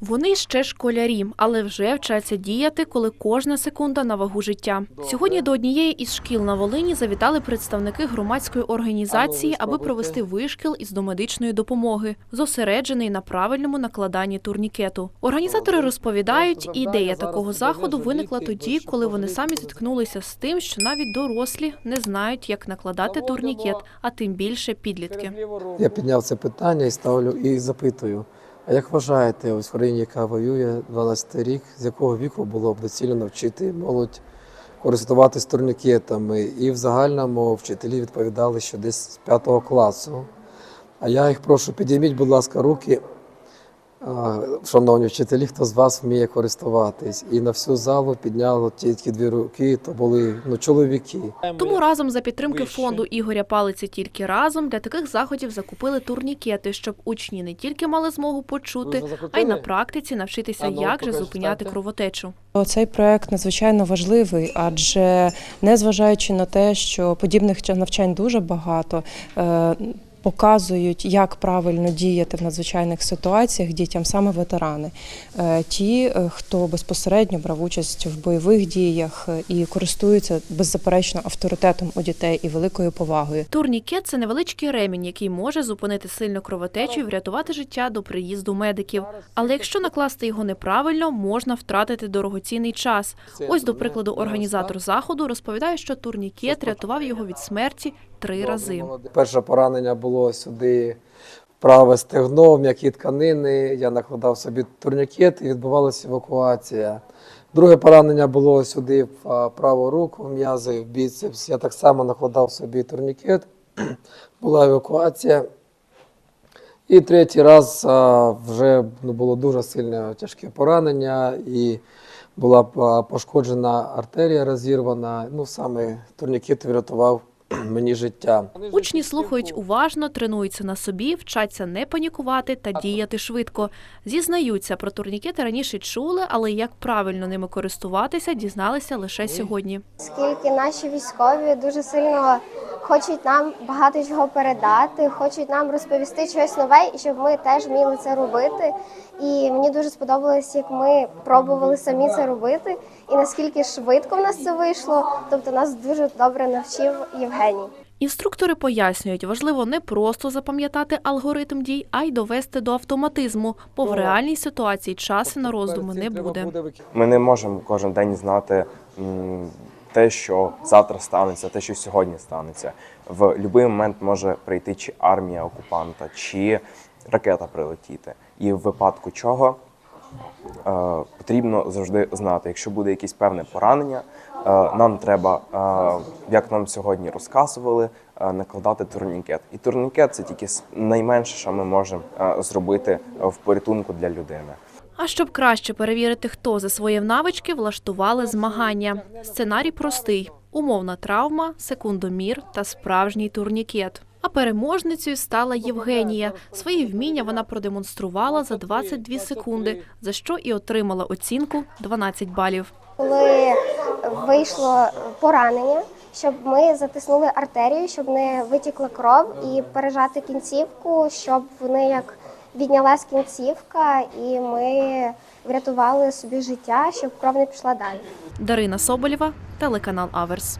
Вони ще школярі, але вже вчаться діяти, коли кожна секунда на вагу життя. Сьогодні до однієї із шкіл на Волині завітали представники громадської організації, аби провести вишкіл із домедичної допомоги, зосереджений на правильному накладанні турнікету. Організатори розповідають, ідея такого заходу виникла тоді, коли вони самі зіткнулися з тим, що навіть дорослі не знають, як накладати турнікет, а тим більше підлітки. Я підняв це питання і ставлю і запитую. А як вважаєте, ось в країні, яка воює 12 рік, з якого віку було б доцільно навчити молодь користуватись турнікетами? І в загальному вчителі відповідали, що десь з 5 класу. А я їх прошу, підійміть, будь ласка, руки, шановні вчителі, хто з вас вміє користуватись. І на всю залу підняло тільки дві руки, то були ну, чоловіки. Тому разом за підтримки фонду Ігоря Палиці тільки разом для таких заходів закупили турнікети, щоб учні не тільки мали змогу почути, а й на практиці навчитися, ну, як же зупиняти кровотечу. Цей проект надзвичайно важливий, адже незважаючи на те, що подібних ча- навчань дуже багато. Показують, як правильно діяти в надзвичайних ситуаціях дітям саме ветерани, Е, ті, е, хто безпосередньо брав участь в бойових діях е, і користуються беззаперечно авторитетом у дітей і великою повагою. Турнікет це невеличкий ремінь, який може зупинити сильну кровотечу і врятувати життя до приїзду медиків. Але якщо накласти його неправильно, можна втратити дорогоцінний час. Ось до прикладу, організатор заходу розповідає, що турнікет рятував його від смерті три рази. Перше поранення було сюди праве стегно, м'які тканини. Я накладав собі турнікет і відбувалася евакуація. Друге поранення було сюди в праву руку, м'язи, в біцепс. Я так само накладав собі турнікет. Була евакуація. І третій раз вже ну, було дуже сильне тяжке поранення, і була пошкоджена артерія розірвана. Ну, саме турнікет врятував мені життя. Учні слухають уважно, тренуються на собі, вчаться не панікувати та діяти швидко. Зізнаються про турнікети раніше чули, але як правильно ними користуватися, дізналися лише сьогодні. Скільки наші військові дуже сильно хочуть нам багато чого передати, хочуть нам розповісти щось нове, і щоб ми теж вміли це робити. І мені дуже сподобалось, як ми пробували самі це робити, і наскільки швидко в нас це вийшло. Тобто нас дуже добре навчив Євгеній. Інструктори пояснюють, важливо не просто запам'ятати алгоритм дій, а й довести до автоматизму, бо в реальній ситуації часу на роздуми не буде. Ми не можемо кожен день знати те, що завтра станеться, те, що сьогодні станеться. В будь-який момент може прийти чи армія окупанта, чи ракета прилетіти. І в випадку чого е, потрібно завжди знати, якщо буде якесь певне поранення, е, нам треба, е, як нам сьогодні розказували, накладати турнікет. І турнікет це тільки найменше, що ми можемо зробити в порятунку для людини. А щоб краще перевірити, хто засвоїв навички, влаштували змагання. Сценарій простий: умовна травма, секундомір та справжній турнікет. А переможницею стала Євгенія. Свої вміння вона продемонструвала за 22 секунди, за що і отримала оцінку 12 балів. Коли вийшло поранення, щоб ми затиснули артерію, щоб не витікла кров, і пережати кінцівку, щоб вони як віднялась кінцівка, і ми врятували собі життя, щоб кров не пішла далі. Дарина Соболєва, телеканал Аверс.